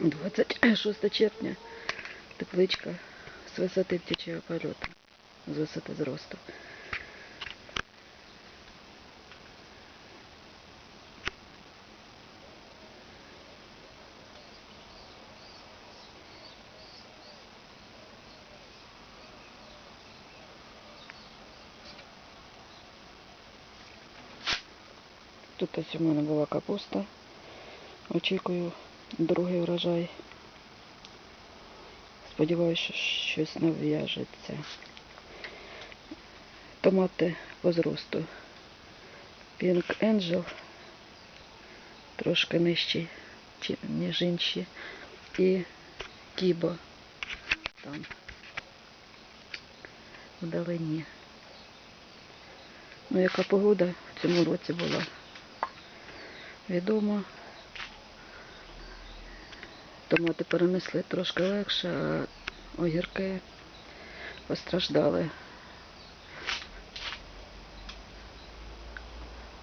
26 червня тепличка з висоти птичого польоту, з висоти зросту. Тут ось у мене була капуста. Очікую другий урожай. Сподіваюся, що щось не в'яжеться. Томати по зросту. Pink Angel трошки нижчий, чи- ніж інші. І Кібо там вдалині. Ну, яка погода в цьому році була відома. Томати перенесли трошки легше, а огірки постраждали.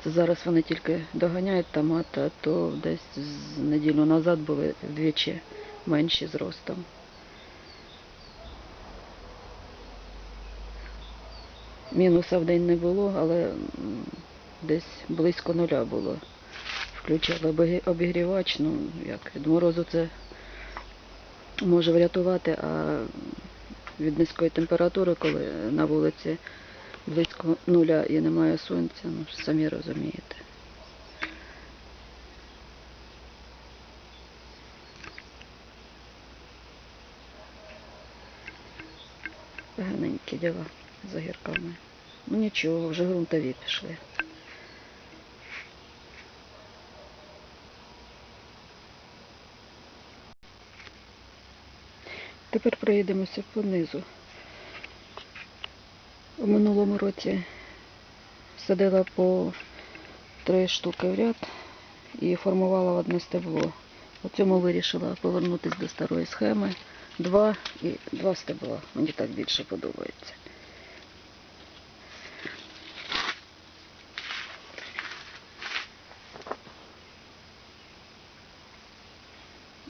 Це зараз вони тільки доганяють томати, а то десь з неділю назад були вдвічі менші зростом. Мінуса в день не було, але десь близько нуля було. Включили обігрівач, ну як від морозу це може врятувати, а від низької температури, коли на вулиці близько нуля і немає сонця, ну самі розумієте. Поганенькі діла з огірками. Ну нічого, вже ґрунтові пішли. Тепер проїдемося понизу. У минулому році садила по три штуки в ряд і формувала одне стебло. У цьому вирішила повернутися до старої схеми. Два і два стебла. Мені так більше подобається.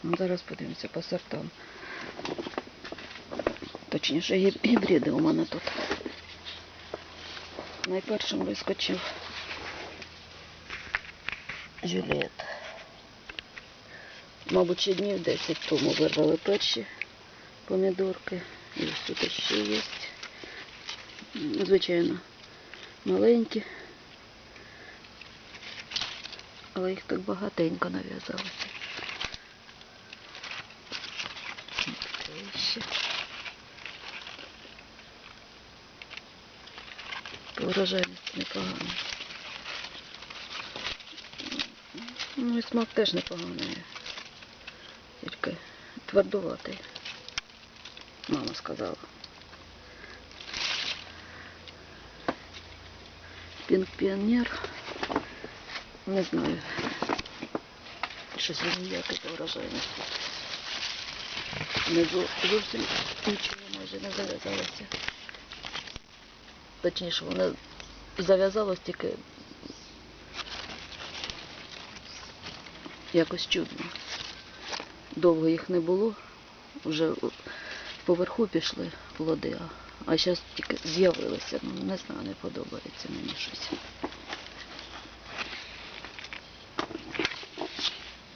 Зараз подивимося по сортам. Точніше, гі- гібриди у мене тут. Найпершим вискочив Жюлет. Мабуть, ще днів 10 тому вирвали перші помідорки. І ось тут ще є. Звичайно, маленькі. Але їх так багатенько нав'язалося. Ще. По врожайності непогано. Ну і смак теж непоганий. Тільки твердуватий. Мама сказала. Пінк піонер. Не знаю. Щось він ніякий по врожайності. Не зовсім нічого майже не зав'язалося. Точніше, воно зав'язалось тільки якось чудно. Довго їх не було, вже поверху пішли плоди, а- зараз тільки з'явилися. Ну, не знаю, не подобається мені щось.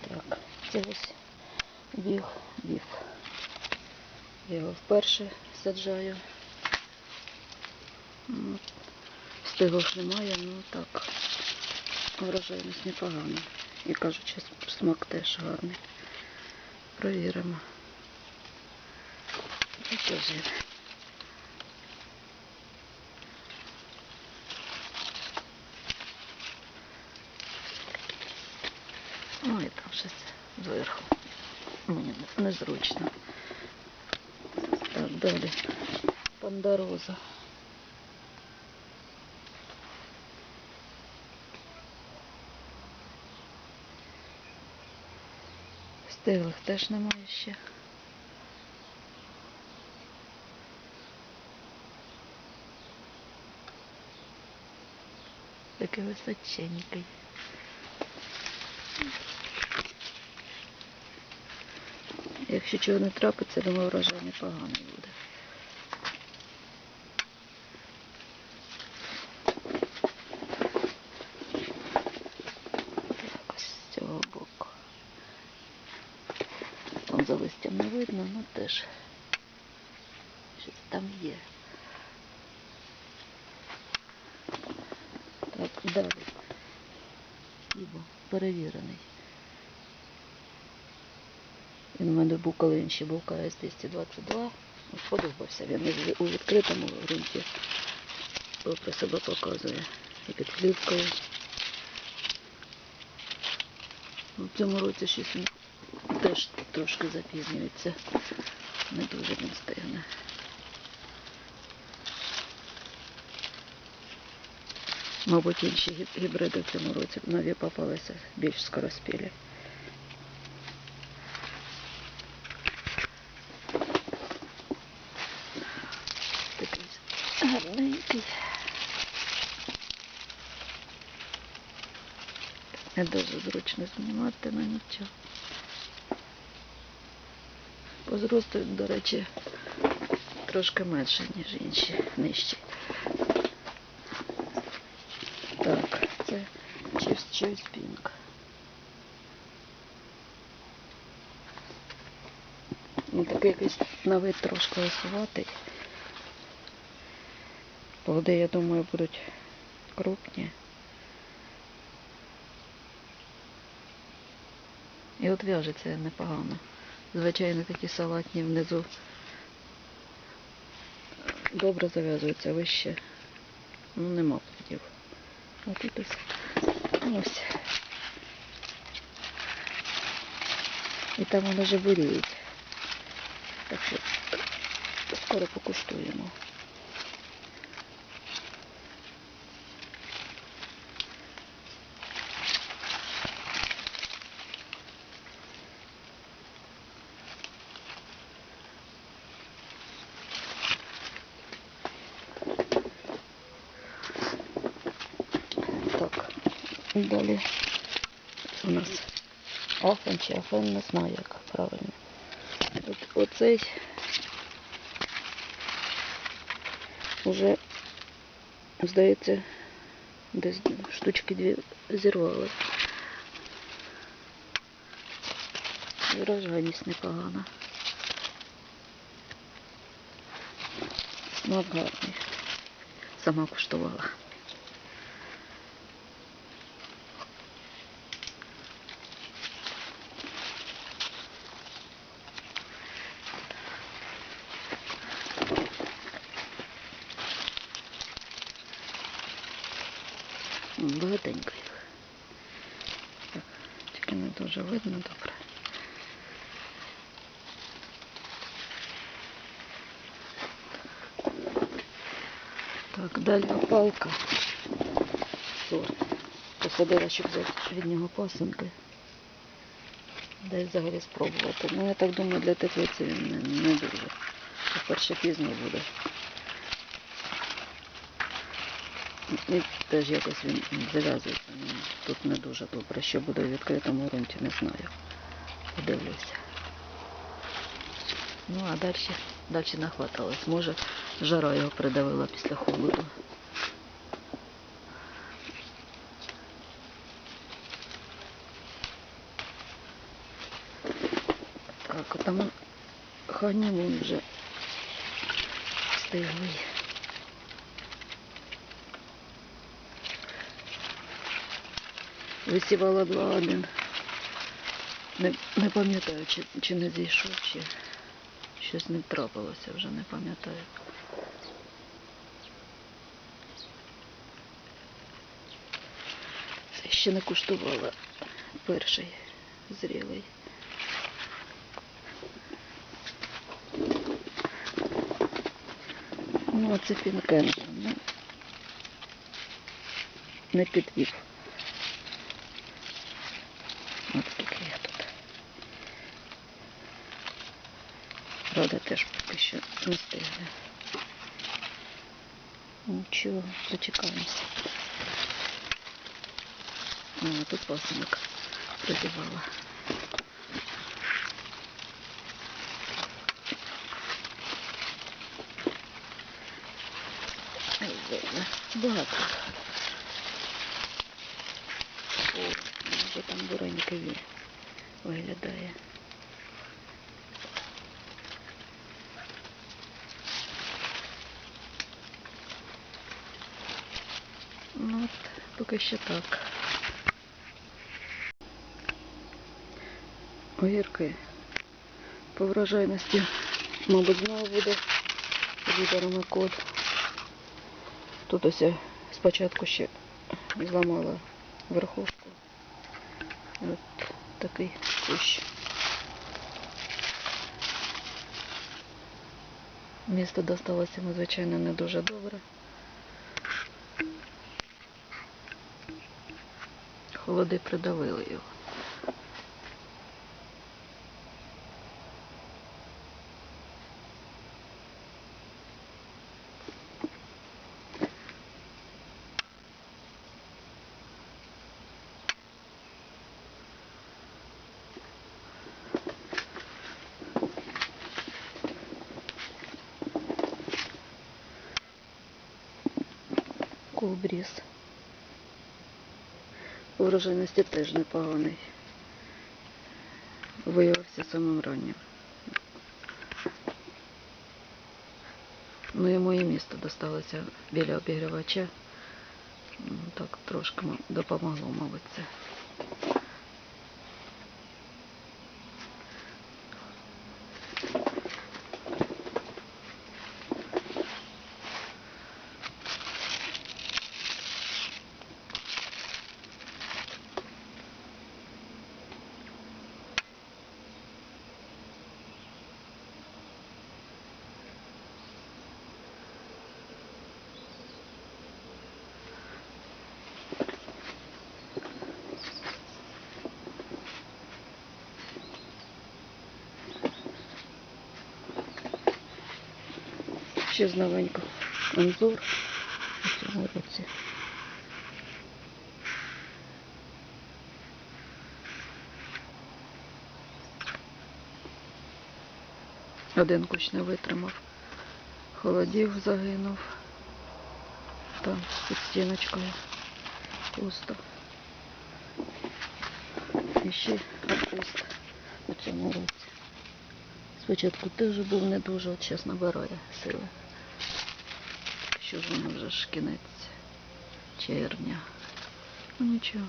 Так, це ось біг, біг. Я його вперше саджаю. Ну, Стигло немає, ну так. Врожайність непогана. І кажучи, смак теж гарний. Провіримо. І що ж є? Ой, там щось зверху. Мені незручно. Так, далі. Пандороза. Стиглих теж немає ще. Такий височенький. якщо чого не трапиться, думаю, врожай непоганий буде. Так, ось з цього боку. Там за листям не видно, ну теж щось там є. Так, далі. Ібо перевірений. Він у мене був, він ще був КС 222. Ну, Сподобався він у відкритому ґрунті про себе показує. І під плівкою. Ну, В цьому році щось теж трошки запізнюється. Не дуже він стигне. Мабуть, інші гібриди в цьому році нові попалися більш скороспілі. Такий гарненький. Не дуже зручно знімати, але нічого. По зросту, до речі, трошки менше, ніж інші нижчі. Так, це Choice Pink. Ну, такий якийсь на вид трошки лисуватий. Плоди, я думаю, будуть крупні. І от в'яжеться непогано. Звичайно, такі салатні внизу добре зав'язуються вище. Ну, нема плодів. А тут ось. Ось. І там он вже буріють. Так що скоро покуштуємо. далі у нас афен чи афен, не знаю, як правильно. От, оцей вже, здається, десь штучки дві зірвали. І Врожайність непогана. Смак гарний. Сама куштувала. Тільки не дуже видно добре. Так, далі палка. Сорт. Посадила, щоб взяти від нього пасинки. Дай взагалі спробувати. Ну, я так думаю, для теплиці він не, не дуже. По-перше, пізно буде. І теж якось він зав'язується. Ну, Тут не дуже добре. Що буде в відкритому ґрунті, не знаю. Подивлюся. Ну, а далі, далі нахваталось. Може, жара його придавила після холоду. Так, а там ханімун вже стиглий. Висівала два один. Не, не пам'ятаю, чи, чи не зійшов, чи щось не трапилося, вже не пам'ятаю. Ще не куштувала перший зрілий. Ну, а це пінкен. Ну, не підвів. не встигли. Нічого, дочекаємося. О, тут пасинок прибивала. Багато. О, вже там буронікові виглядає. Поки що так. Огірки. По врожайності, мабуть, знову буде лідерами код. Тут ось я спочатку ще зламала верхушку. От такий кущ. Місто досталося йому, звичайно, не дуже добре. води придавили його. обрез. Врожайності теж непоганий. Виявився самим раннім. Ну і моє місто досталося біля обігрівача. Ну, Так трошки допомогло, мабуть, це. Ще з новенького анзур у цьому році. Один кущ не витримав. Холодів загинув. Там під стіночкою пусто. І ще капуст у цьому році. Спочатку теж був не дуже, от зараз набирає сили. Що вже ж кінець червня. Ну нічого.